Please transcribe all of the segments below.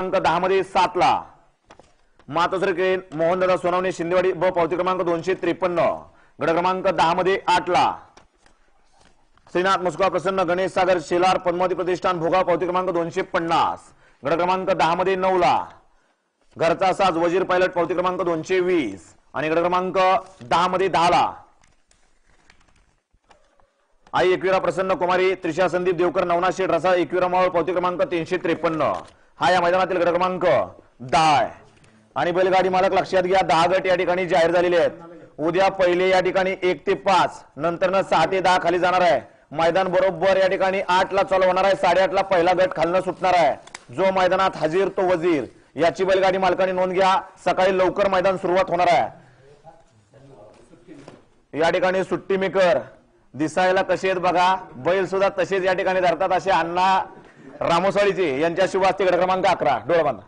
क्रमांक दहा मध्ये सातला. मातोश्री क्रेन मोहनदादा सोनावणे शिंदेवाडी ब पावती क्रमांक दोनशे त्रेपन्न. गड क्रमांक दहा मध्ये आठला. श्रीनाथ मुस्का प्रसन्न गणेश सागर शेलार पद्मावती प्रतिष्ठान भोगाव पावती क्रमांक दोनशे पन्नास. गड क्रमांक दहा मध्ये नऊला. घरचा साज वजीर पायलट पावती क्रमांक दोनशे वीस. आणि गड क्रमांक दहा मध्ये दहाला. आई एकविरा प्रसन्न कुमारी त्रिशा संदीप देवकर नवनाशे रसा एकविरा मावळ पावती क्रमांक तीनशे त्रेपन्न. हा या मैदानातील गट क्रमांक दहा आहे. आणि बैलगाडी मालक लक्षात घ्या दहा गट या ठिकाणी जाहीर झालेले आहेत. उद्या पहिले या ठिकाणी एक ते पाच नंतर सहा ते दहा खाली जाणार आहे. मैदान बरोबर या ठिकाणी आठ ला चालू होणार आहे. साडेआठ ला पहिला गट खालनं सुटणार आहे. जो मैदानात हजीर तो वजीर. याची बैलगाडी मालकाने नोंद घ्या. सकाळी लवकर मैदान सुरुवात होणार आहे. या ठिकाणी सुट्टी मेकर दिसायला कसे आहेत बघा. बैल सुद्धा तसेच या ठिकाणी धरतात. असे अण्णा रामोसाळीचे यांच्या शुभ असते गट क्रमांक अकरा. डोळा बांधा.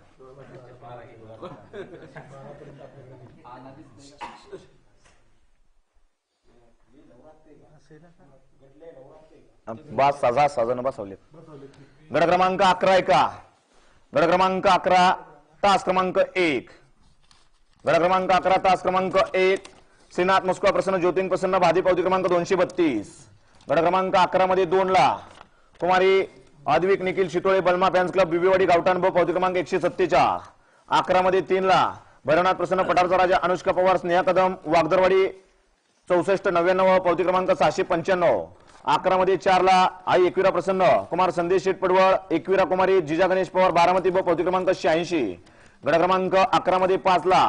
बस सजा सजन बसवले गड क्रमांक अकरा एका. गड क्रमांक अकरा तास क्रमांक एक. गड क्रमांक अकरा तास क्रमांक एक. श्रीनाथ मुस्कुआ प्रसन्न ज्योतिंग प्रसन्न भादी पावती क्रमांक दोनशे बत्तीस. गड क्रमांक अकरा मध्ये दोन ला कुमारी आदविक निखिल शितोळे बलमा फॅन्स क्लब बिबीवाडी गावठाण ब पावती क्रमांक एकशे सत्तेचा अकरा मध्ये तीन ला प्रसन्न पठारचा राजा अनुष्का पवार स्नेहा कदम वागदरवाडी चौसष्ट नव्याण्णव पावती क्रमांक सहाशे पंच्याण्णव. अकरा मध्ये चार ला आई एकविरा प्रसन्न कुमार संदेश शेठ पडवळ एकविरा कुमारी जिजा गणेश पवार बारामती ब पावती क्रमांक शहाऐंशी. गड क्रमांक अकरा मध्ये पाच ला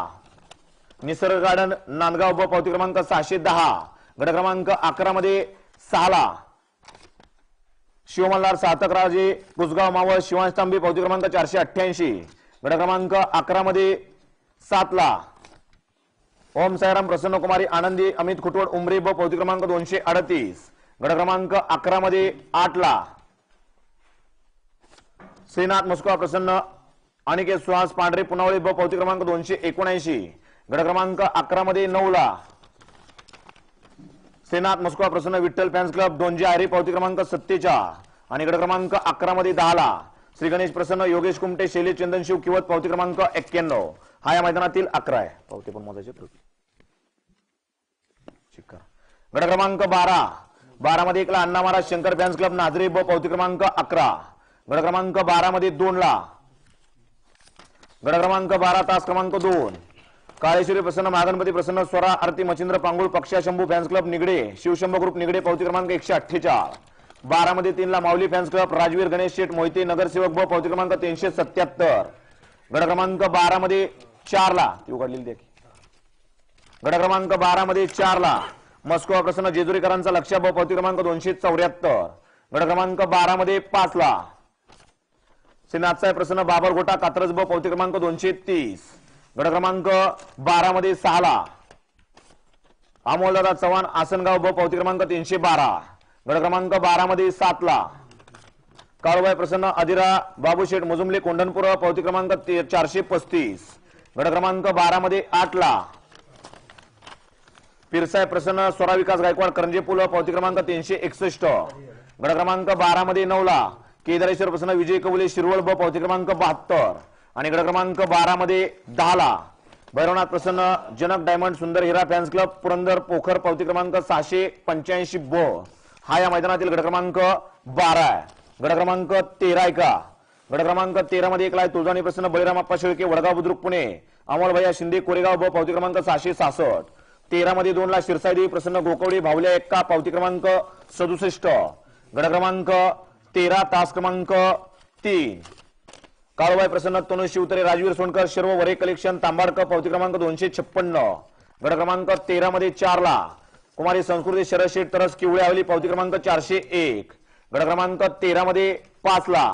निसर्ग गार्डन नांदगाव ब पावती क्रमांक सहाशे दहा. गड क्रमांक अकरा मध्ये सहाला शिवमल्हार सातकराजे कुसगाव मावळ शिवांश तांबे पावती क्रमांक चारशे अठ्ठ्याऐंशी. गड क्रमांक अकरा मध्ये सातला. ओम साईराम प्रसन्न कुमारी आनंदी अमित खुटवड उमरे ब पावती क्रमांक दोनशे अडतीस. गड क्रमांक अकरा मध्ये आठला. श्रीनाथ मुस्का प्रसन्न अनिकेत सुहास पांढरे पुनावळे ब पावती क्रमांक दोनशे एकोणऐंशी. गड क्रमांक अकरा मध्ये नऊला. सेनात मुस्कुआ प्रसन्न विठ्ठल फॅन्स क्लब दोनशे आरे पावती क्रमांक सत्तेचा आणि गड क्रमांक अकरा मध्ये दहाला. श्री गणेश प्रसन्न योगेश कुमटे शैलेश चंदनशिव किवत पावती क्रमांक एक्क्याण्णव. हा या मैदानातील अकरा आहे. पावती पण मोजायचे गड क्रमांक बारा. बारा मध्ये एकला अण्णा महाराज शंकर फॅन्स क्लब नाझरे ब पावती क्रमांक अकरा. गड क्रमांक बारा मध्ये दोन ला गड क्रमांक बारा तास क्रमांक दोन. काळेश्वरी प्रसन्न महागणपती प्रसन्न स्वरा आरती मचिंद्र पांगुळ पक्षा शंभू फॅन्स क्लब निगडे शिवशंभ ग्रुप निगडे पावती क्रमांक एकशे अठ्ठेचाळ. बारामध्ये तीनला माऊली फॅन्स क्लब राजवीर गणेश शेठ मोहिते नगरसेवक ब पावती क्रमांक तीनशे सत्याहत्तर. गड क्रमांक बारामध्ये चारला ती उघडलेली देखील गड क्रमांक बारामध्ये चारला मस्को प्रसन्न जेजुरीकरांचा लक्ष ब पावती क्रमांक दोनशे चौऱ्याहत्तर. गड क्रमांक बारामध्ये पाचला श्रीनाथसाहेब प्रसन्न बाबरगोटा कात्रज ब पावती क्रमांक दोनशे तीस. गट क्रमांक बारा मध्ये सहा ला अमोलदादा चव्हाण आसनगाव ब पावती क्रमांक तीनशे बारा. गट क्रमांक बारा मध्ये सात ला काळूबाई प्रसन्न अधिरा बाबूशेठ मुजुमले कोंढणपूर पावती क्रमांक ते- चारशे पस्तीस. गट क्रमांक बारा मध्ये आठ ला प्रसन्न स्वरा विकास गायकवाड करंजे पुल पावती क्रमांक तीनशे एकसष्ट. गट क्रमांक बारा मध्ये नऊला. केदारेश्वर प्रसन्न विजय कवले शिरवळ ब पावती क्रमांक बहात्तर. आणि गड क्रमांक बारामध्ये दहाला दहा ला भैरवनाथ प्रसन्न जनक डायमंड सुंदर हिरा फॅन्स क्लब पुरंदर पोखर पावती क्रमांक सहाशे पंच्याऐंशी ब. हा या मैदानातील गड क्रमांक बारा आहे. गड क्रमांक तेरा आहे का? गड क्रमांक तेरा मध्ये एक लाय तुळजाणी प्रसन्न बळीराम अप्पा शेळके वडगाव बुद्रुक पुणे अमोलभैया शिंदे कोरेगाव ब पावती क्रमांक सहाशे सहासष्ट. तेरामध्ये दोन ला शिरसाईदेवी प्रसन्न गोकवडे भावल्या एक्का पावती क्रमांक सदुसष्ट. गड क्रमांक तेरा तास क्रमांक तीन. काळूबाई प्रसन्न तनु शिवतरे राजवीर सोनकर शर्व वरे कलेक्शन तांबाडकर पावती क्रमांक दोनशे छप्पन्न. गड क्रमांक तेरा मध्ये चार ला कुमारी संस्कृती शरद शेठ तरस किवळे आवली पावती क्रमांक चारशे एक. गड क्रमांक तेरा मध्ये पाच ला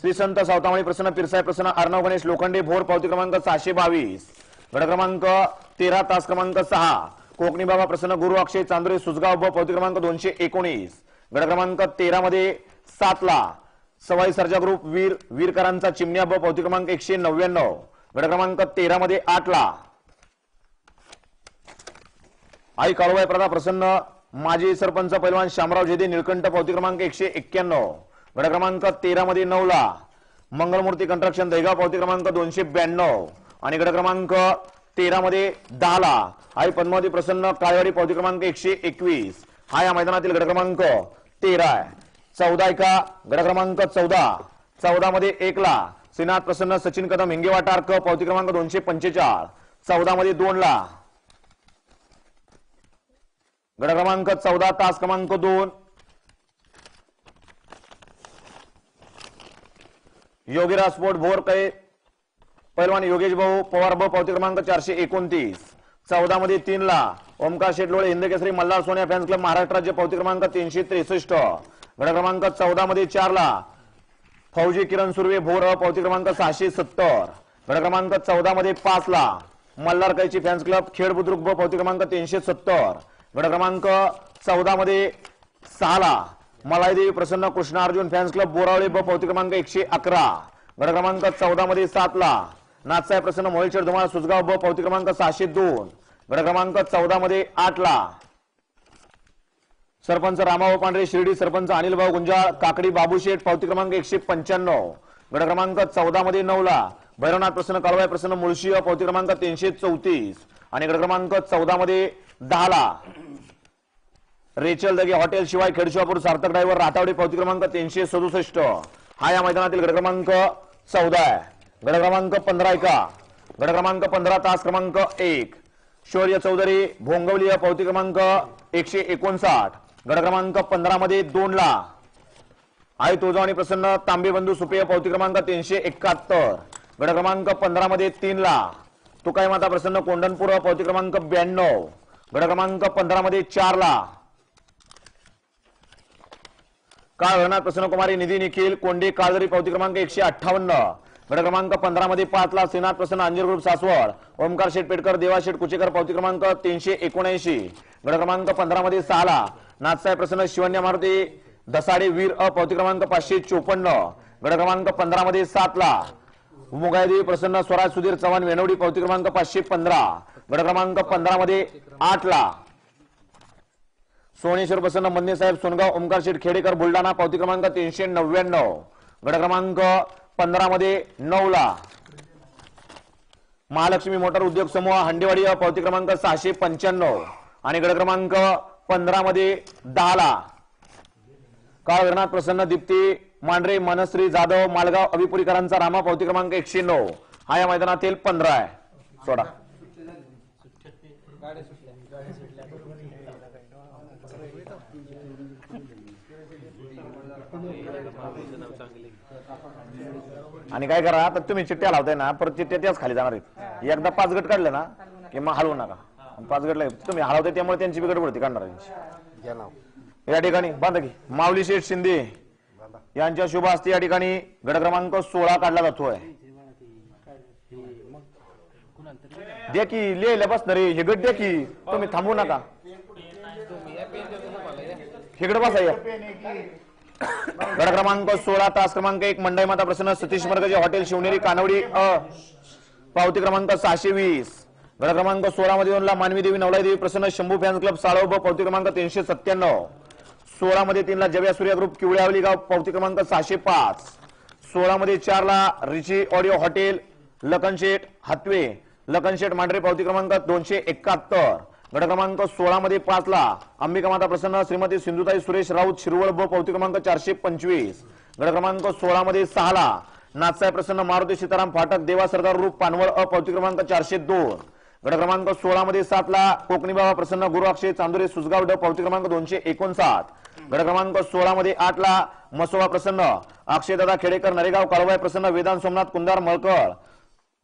श्री संत सावतामणी प्रसन्न पिरसाई प्रसन्न अर्णव गणेश लोखंडे भोर पावती क्रमांक सहाशे बावीस. गड क्रमांक तेरा तास क्रमांक सहा. कोकणी बाबा प्रसन्न गुरु अक्षय चांदुरे सुजगाव ब पावती क्रमांक दोनशे एकोणीस. गड क्रमांक तेरा मध्ये सात ला सवाई सर्जा ग्रुप वीर वीरकरांचा चिमण्या ब पावती क्रमांक एकशे नव्याण्णव. गड क्रमांक तेरा मध्ये आठ ला. आई काळूबाई प्रदा प्रसन्न माजी सरपंच पैलवान श्यामराव जेदे निळकंठ पावती क्रमांक एकशे एक्क्याण्णव. गड क्रमांक तेरा मध्ये नऊ ला. मंगलमूर्ती कंट्रक्शन दहेगाव पावती क्रमांक दोनशे ब्याण्णव. आणि गट क्रमांक तेरा मध्ये दहाला आई पद्मावती प्रसन्न काळेवाडी पावती क्रमांक एकशे एकवीस. हा या मैदानातील गट क्रमांक तेरा आहे. चौदा एका गट क्रमांक चौदा. चौदा मध्ये एकला श्रीनाथ प्रसन्न सचिन कदम हिंगेवाटार क पावती क्रमांक दोनशे पंचेचाळ. चौदा मध्ये दोन ला गट क्रमांक चौदा तास क्रमांक दोन. योगीराज स्पोर्ट भोरकळे पैलवान योगेश भाऊ पवार भाऊ पावती क्रमांक चारशे एकोणतीस. चौदा मध्ये तीन ला ओमकार शेटलोळे हिंदकेसरी मल्हार सोनिया फॅन्स क्लब महाराष्ट्र राज्य पावती क्रमांक तीनशे त्रेसष्ट. गट क्रमांक चौदा मध्ये चार ला फौजी किरण सुर्वे भोर पावती क्रमांक सहाशे सत्तर. गट क्रमांक चौदा मध्ये पाच ला मल्हार कैची फॅन्स क्लब खेड बुद्रुक ब पावती क्रमांक तीनशे सत्तर. गट क्रमांक चौदा मध्ये सहा ला मलाईदेवी प्रसन्न कृष्ण अर्जुन फॅन्स क्लब बोरावळे ब पावती क्रमांक एकशे अकरा. गट क्रमांक चौदा मध्ये सात ला नाथसाहेब प्रसन्न मोहिलशेड धुमाळ सुजगाव ब पावती क्रमांक सहाशे दोन. गट क्रमांक चौदा मध्ये आठ ला सरपंच रामाभाऊ पांढरे शिर्डी सरपंच अनिलभाऊ गुंजाळ काकडी बाबूशेठ पावती क्रमांक एकशे पंच्याण्णव. गट क्रमांक चौदा मध्ये नऊ भैरवनाथ प्रसन्न काळवाय प्रसन्न मुळशी पावती क्रमांक तीनशे चौतीस. आणि गट क्रमांक चौदा मध्ये दहा ला रेचल दगे हॉटेल शिवाय खेडशिवापूर सार्थक ड्रायव्हर रातावडी पावती क्रमांक तीनशे सदुसष्ट. हा या मैदानातील गट क्रमांक चौदा आहे. गट क्रमांक पंधरा एका. गट क्रमांक पंधरा तास क्रमांक एक. शौर्य चौधरी भोंगवली या पावती क्रमांक एकशे एकोणसाठ. गट क्रमांक पंधरा मध्ये दोन ला आई तुळजावणी प्रसन्न तांबे बंधू सुपेय पावती क्रमांक तीनशे एकाहत्तर. गट क्रमांक पंधरा मध्ये तीन ला तुकाई माता प्रसन्न कोंडणपूर पावती क्रमांक ब्याण्णव. गट क्रमांक पंधरा मध्ये चार ला काळ प्रसन्न कुमारी निधी निखिल कोंडे काळदरी पावती क्रमांक एकशे अठ्ठावन्न. गट क्रमांक पंधरा मध्ये पाच ला श्रीनाथ प्रसन्न अंजीर ग्रुप सासवड. ओमकार शेटपेटकर देवा शेठ कुचेकर पावती क्रमांक तीनशे एकोणऐंशी. गट क्रमांक पंधरा मध्ये सहा ला नाथसाहेब प्रसन्न शिवन्या मारुती दसाडे वीर अ पावती क्रमांक पाचशे चोपन्न. गट क्रमांक पंधरा मध्ये सात ला मुगायदेवी प्रसन्न स्वराज सुधीर चव्हाण वेनवडी पावती क्रमांक पाचशे पंधरा. गट क्रमांक पंधरा मध्ये आठ ला सोनेश्वर प्रसन्न मंदिर साहेब सोनगाव ओमकार शेठ खेडेकर बुलढाणा पावती क्रमांक तीनशे नव्याण्णव. गट क्रमांक पंधरा मध्ये नऊ ला. महालक्ष्मी मोटार उद्योग समूह हंडेवाडी पावती क्रमांक सहाशे पंच्याण्णव आणि गड क्रमांक पंधरा मध्ये दहा ला. काळ प्रसन्न दीप्ती मांढरे मनश्री जाधव मालगाव अभिपुरीकरांचा रामा पावती क्रमांक एकशे नऊ. हा या मैदानातील पंधरा आहे. सोडा. आणि काय करा आता तुम्ही चिठ्ठ्या लावताय ना परत चिठ्ठ्या त्याच खाली जाणार आहेत. एकदा पाच गट काढले ना की मग हलवू नका. पाच गट लागले. तुम्ही हलवताय त्यामुळे त्यांची बिघड पडते काढणार त्यांची या ठिकाणी बांधा की. माऊली शेठ शिंदे यांच्या शुभ हस्ते या ठिकाणी गट क्रमांक सोळा काढला जातोय. द्या की लिहायला बसणार रे हे गट द्या की तुम्ही थांबू नका. इकडे बसा या. गड क्रमांक सोळा तास क्रमांक एक मंडई माता प्रसन्न सतीश मर्गजे हॉटेल शिवनेरी कानवडी अ पावती क्रमांक सहाशे वीस. गड क्रमांक सोळा मध्ये दोनला मानवी देवी नवलाई देवी प्रसन्न शंभू फॅन्स क्लब साळव पावती क्रमांक तीनशे सत्त्याण्णव. सोळा मध्ये तीनला जव्या सूर्या ग्रुप किवळ्यावली गाव पावती क्रमांक सहाशे पाच. सोळा मध्ये चारला Richie audio hotel Lakhansheth Hatve. Lakhansheth Mandhare पावती क्रमांक दोनशे एकाहत्तर. गट क्रमांक सोळा मध्ये पाच ला अंबिका माता प्रसन्न श्रीमती सिंधुताई सुरेश राऊत शिरवळ ब पावती क्रमांक चारशे पंचवीस. गट क्रमांक सोळा मध्ये सहा ला नाथसाहेब प्रसन्न मारुती सीताराम फाटक देवा सरदार रूप पानवळ अ पावती क्रमांक चारशे दोन. गट क्रमांक सोळा मध्ये सात ला कोकणी बाबा प्रसन्न गुरु अक्षय चांदुरे सुसगाव ड पावती क्रमांक दोनशे एकोणसाठ. गट क्रमांक सोळा मध्ये आठ ला मसोबा प्रसन्न अक्षयदादा खेडेकर नरेगाव काळवाय प्रसन्न वेदांत सोमनाथ कुंदार मळकळ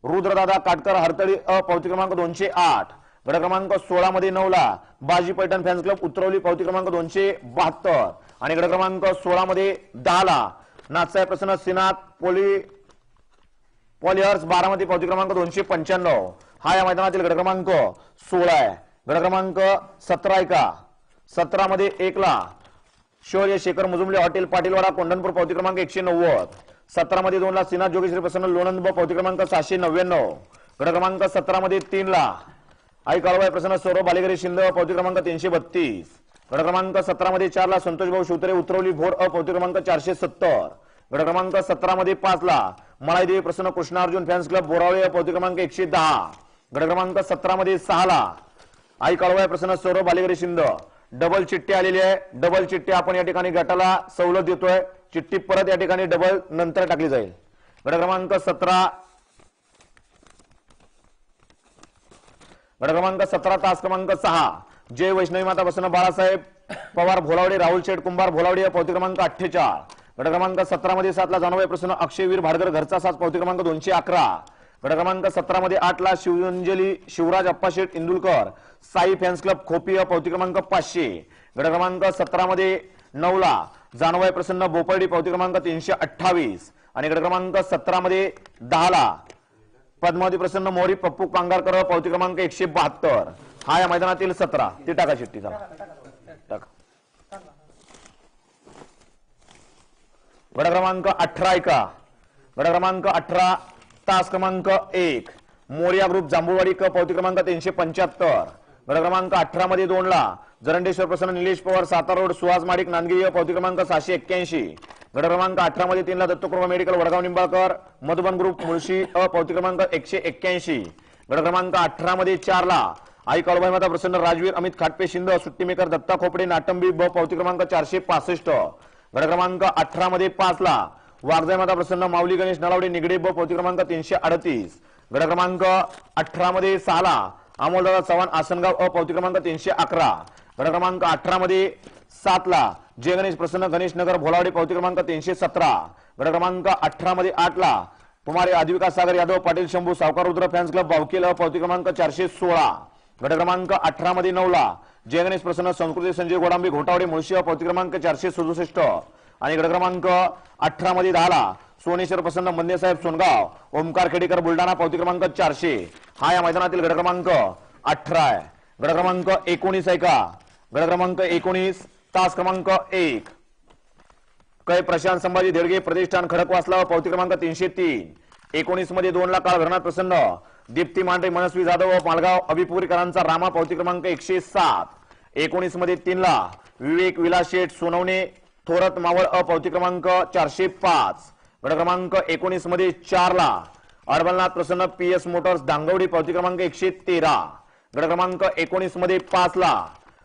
रुद्रदादा काटकर हरतळी अ पावती क्रमांक दोनशे आठ. गट क्रमांक सोळा मध्ये नऊ ला बाजी पैठण फॅन्स क्लब उतरवली पावती क्रमांक दोनशे बहात्तर. आणि गट क्रमांक सोळा मध्ये दहा ला नाथसाहेब प्रसन्न सिनाथ पोली पॉलिहर्स बारामध्ये पावती क्रमांक दोनशे पंच्याण्णव. हा या मैदानातील गट क्रमांक सोळा आहे. गट क्रमांक सतरा एका. सतरा मध्ये एक ला शौर्य शेखर मुजुमले हॉटेल पाटीलवाडा कोंढणपूर पावती क्रमांक एकशे नव्वद. सतरा मध्ये दोन ला जोगेश्वरी प्रसन्न लोणंद पावती क्रमांक सहाशे नव्याण्णव. गट क्रमांक सतरा मध्ये तीन ला आई काळबाई प्रसन्न सौरभ बालिगरी शिंदे पावती क्रमांक तीनशे बत्तीस. गड क्रमांक सतरामध्ये चार ला संतोष भाऊ शिवतरे उतरवली भोर अ पावती क्रमांक चारशे सत्तर. गड क्रमांक सतरामध्ये पाच ला मळाईदेवी प्रसन्न कृष्णार्जुन फॅन्स क्लब बोरावळे पावती क्रमांक एकशे दहा. गड क्रमांक सतरामध्ये सहा ला आई कळवाय प्रसन्न सौरभ बालिगरी शिंद. डबल चिठ्ठी आलेली आहे. डबल चिठ्ठी आपण या ठिकाणी गटाला सवलत देतोय. चिठ्ठी परत या ठिकाणी डबल नंतर टाकली जाईल. गड क्रमांक सतरा गट क्रमांक सतरा तास क्रमांक सहा. जय वैष्णवी माता प्रसन्न बाळासाहेब पवार भोलावडे राहुल शेठ कुंभार भोलावडे पावती क्रमांक अठ्ठेचाळ. गट क्रमांक सतरा मध्ये सातला जानवाई प्रसन्न अक्षयवीर भाडकर घरचा सात पावती क्रमांक दोनशे अकरा. गट क्रमांक सतरा मध्ये आठ ला शिवंजली शिवराज अप्पा शेठ इंदुलकर साई फॅन्स क्लब खोपिया पावती क्रमांक पाचशे. गट क्रमांक सतरा मध्ये नऊ जानवाई प्रसन्न बोपर्डी पावती क्रमांक तीनशे अठ्ठावीस. आणि गट क्रमांक सतरा मध्ये दहा ला पद्मावती प्रसन्न मोरी पप्पू कांगारकर पावती क्रमांक एकशे बहात्तर. हा या मैदानातील सतरा. ती टाका शिट्टी चला. टाका. गड क्रमांक अठरा ऐका. गड क्रमांक अठरा तास क्रमांक एक. मोरिया ग्रुप जांभूवाडी क पावती क्रमांक तीनशे पंच्याहत्तर. गड क्रमांक अठरा मध्ये दोनला. जरंडेश्वर प्रसन्न निलेश पवार सातारा रोड सुहास माडिक नांदगिरी पावती क्रमांक सहाशे एक्क्याऐंशी. गट क्रमांक अठरा मध्ये तीनला दत्तकृपा मेडिकल वडगाव निंबाळकर मधुबन ग्रुप मुळशी अ पावती क्रमांक एकशे एक्क्याऐंशी. गट क्रमांक अठरा मध्ये चार ला आई काळूबाई माता प्रसन्न राजवीर अमित खाटपे शिंद सुट्टीमेकर दत्ता खोपडे नाटंबी ब पावती क्रमांक चारशे पासष्ट. गट क्रमांक अठरा मध्ये पाच ला वाघजाई माता प्रसन्न माऊली गणेश नलावडे निगडे ब पावती क्रमांक तीनशे अडतीस. गट क्रमांक अठरा मध्ये सहाला अमोलदादा चव्हाण आसनगाव अ पावती क्रमांक तीनशे अकरा. गट क्रमांक अठरा मध्ये जय गणेश प्रसन्न गणेश नगर भोलावडे पावती क्रमांक तीनशे सतरा. गट क्रमांक अठरा मध्ये आठ ला कुमारी आदिविकास सागर यादव पाटील शंभू सावकार रुद्र फॅन्स क्लब बावकेल पावती क्रमांक चारशे सोळा. गट क्रमांक अठरा मध्ये जय गणेश प्रसन्न संस्कृती संजय गोडांबी घोटावडे मुळशी पावती क्रमांक चारशे सदुसष्ट. आणि गट क्रमांक अठरा मध्ये दहा ला सोनेश्वर प्रसन्न मंदे साहेब सोनगाव ओमकार खेडेकर बुलढाणा पावती क्रमांक चारशे. हा या मैदानातील गट क्रमांक अठरा आहे. गड क्रमांक एकोणीस आहे का? क्रमांक एकोणीस तास क्रमांक एक. कै प्रशांत संभाजी देडगे प्रतिष्ठान खडकवासला पावती क्रमांक तीनशे तीन. एकोणीसमध्ये दोन ला काळ भरणात प्रसन्न. दीप्ती मांडे मनस्वी जाधव व मालगाव अभिपुरीकरांचा रामा पावती क्रमांक एकशे सात. एकोणीसमध्ये तीन ला विवेक विलास शेठ सोनवणे थोरत मावळ अ पावती क्रमांक चारशे पाच. गड क्रमांक एकोणीसमध्ये चारला अडबलनाथ प्रसन्न पी एस मोटर्स दांगवडी पावती क्रमांक एकशे तेरा. गट क्रमांक एकोणीसमध्ये पाच ला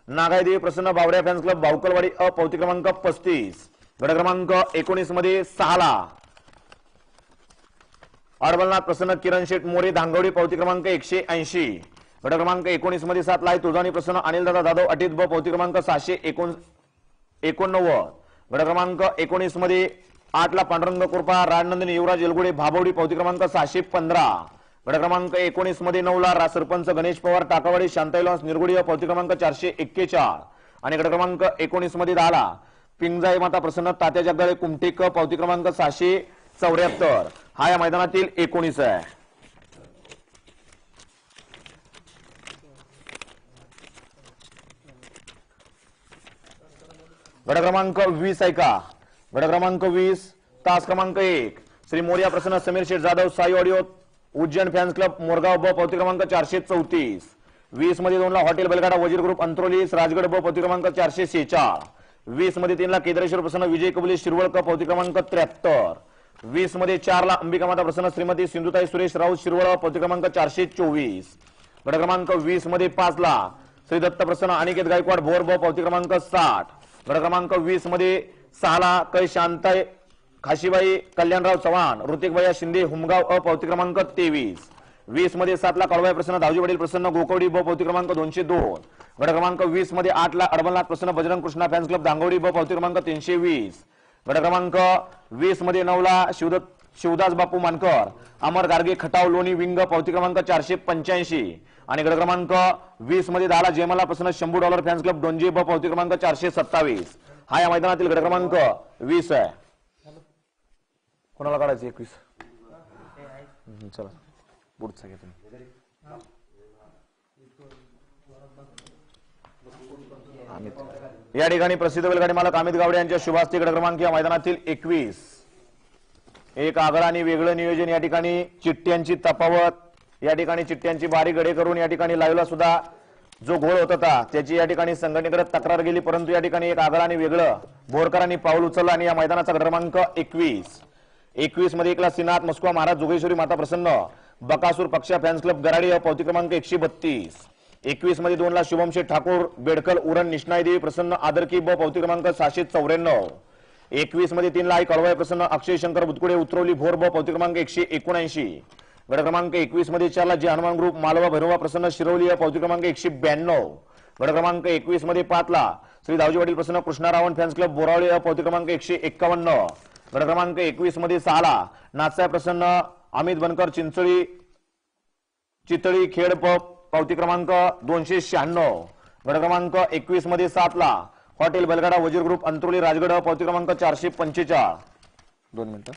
नागायदेवी प्रसन्न बावड्या फॅन्स क्लब बावकलवाडी अ पावती क्रमांक पस्तीस. गट क्रमांक एकोणीसमध्ये सहा ला अडबलनाथ प्रसन्न किरण शेठ मोरे धांगवडी पावती क्रमांक एकशे ऐंशी. गट क्रमांक एकोणीसमध्ये सात ला तुळजाणी प्रसन्न अनिलदादा जाधव अटीत ब पावती क्रमांक सहाशे एकोण एकोणनव्वद. गट क्रमांक एकोणीसमध्ये आठ ला पांडुरंग कृपा राजनंदिनी युवराज येलगुडे भाबवडी पावती क्रमांक सहाशे पंधरा. गट क्रमांक एकोणीसमध्ये नऊ ला रा सरपंच गणेश पवार टाकावाडी शांताईलॉन्स निरगुडी पावती क्रमांक चारशे एक्केचाळ. आणि गट क्रमांक एकोणीसमध्ये दहाला पिंगजाई माता प्रसन्न तात्या जगदाळे कुमटेक पावती क्रमांक सहाशे चौऱ्याहत्तर. हा या मैदानातील एकोणीस आहे. गट क्रमांक वीस ऐका गट क्रमांक वीस तास क्रमांक एक. श्री मोर्या प्रसन्न Sameer Sheth Jadhav Sai audio Ujjain fans club Morgaon ब पावती क्रमांक चारशे चौतीस. वीसमध्ये दोनला हॉटेल बलगाडा वजीर ग्रुप अंत्रोलीस राजगड ब पावती क्रमांक चारशे शेचाळ. वीसमध्ये तीनला केद्रेश्वर केदारेश्वर प्रसन्न विजय कबुले शिरवळ पावती क्रमांक त्र्याहत्तर. वीसमध्ये चारला अंबिका माता प्रसन्न श्रीमती सिंधुताई सुरेश राऊत शिरवळ पावती क्रमांक चारशे चोवीस. गट क्रमांक वीसमध्ये पाचला श्री दत्त प्रसन्न अनिकेत गायकवाड भोर ब पावती क्रमांक साठ. गट क्रमांक वीसमध्ये सहाला कै शांताई खाशीबाई कल्याणराव चव्हाण ऋतिकबाई शिंदे हुमगाव अ पावती क्रमांक तेवीस. वीसमध्ये सात ला कळवाई प्रसन्न दावजी वडील प्रसन्न गोकवडी ब पावती क्रमांक दोनशे दोन. गट क्रमांक वीसमध्ये आठला अडबलनाथ प्रसन्न बजरंग कृष्णा फॅन्स क्लब धांगोडी ब पावती क्रमांक तीनशे वीस. गट क्रमांक वीसमध्ये नऊला शिवदत्त शिवदास बापू मानकर अमर गार्गे खटाव लोणी विंग पावती क्रमांक चारशे पंच्याऐंशी. आणि गट क्रमांक वीसमध्ये दहाला जयमाला प्रसन्न Shambhu dollar fans club Donje ब पावती क्रमांक चारशे सत्तावीस. हा या मैदानातील गट क्रमांक वीस आहे. कोणाला काढायचं एकवीस? चला. पुढचा घ्या तुम्ही. अमित. या ठिकाणी प्रसिद्ध बैलगाडी मालक अमित गावडे यांच्या शुभास्ती क्रमांक या मैदानातील एकवीस. एक आगळं आणि वेगळं नियोजन या ठिकाणी चिठ्ठ्यांची तफावत या ठिकाणी चिठ्ठ्यांची बारी गडे करून या ठिकाणी लाईव्हला सुद्धा जो घोळ होत होता त्याची या ठिकाणी संघटनेकडे तक्रार गेली परंतु या ठिकाणी एक आगळं आणि वेगळं बोरकरांनी पाऊल उचललं आणि या मैदानाचा क्रमांक एकवीस. एकवीसमध्ये एकला सिनाथ मस्कुआ महाराज जोगेश्वरी माता प्रसन्न. बकासूर पक्षा फॅन्स क्लब गराडी पावती क्रमांक एकशे बत्तीस. एकवीसमध्ये दोनला शुभम शेठ ठाकूर बेडकल उरण निष्णाई देवी प्रसन्न आदरकी ब पावती क्रमांक सहाशे चौऱ्याण्णव. एकवीसमध्ये तीनला आई कळवाय प्रसन्न अक्षय शंकर बुतकुडे उतरवली भोर ब पावती क्रमांक एकशे एकोणऐंशी. गड क्रमांक एकवीसमध्ये चारला जे हनुमान ग्रुप मालवा भैरवा प्रसन्न शिरवली या पावती क्रमांक एकशे ब्याण्णव. गड क्रमांक एकवीसमध्ये पाचला श्री दावजी पाटील प्रसन्न कृष्णा रावण फॅन्स क्लब बोरावळी या पावती क्रमांक एकशे एक्कावन्न. गट क्रमांक एकवीसमध्ये सहाला नाथसाहेब प्रसन्न अमित बनकर चिंचळी चितळी खेड प पावती क्रमांक दोनशे शहाण्णव. गट क्रमांक एकवीसमध्ये सातला हॉटेल बलगाडा वजीर ग्रुप अंतरोली राजगड पावती क्रमांक चारशे पंचेचाळ. दोन मिनिटं.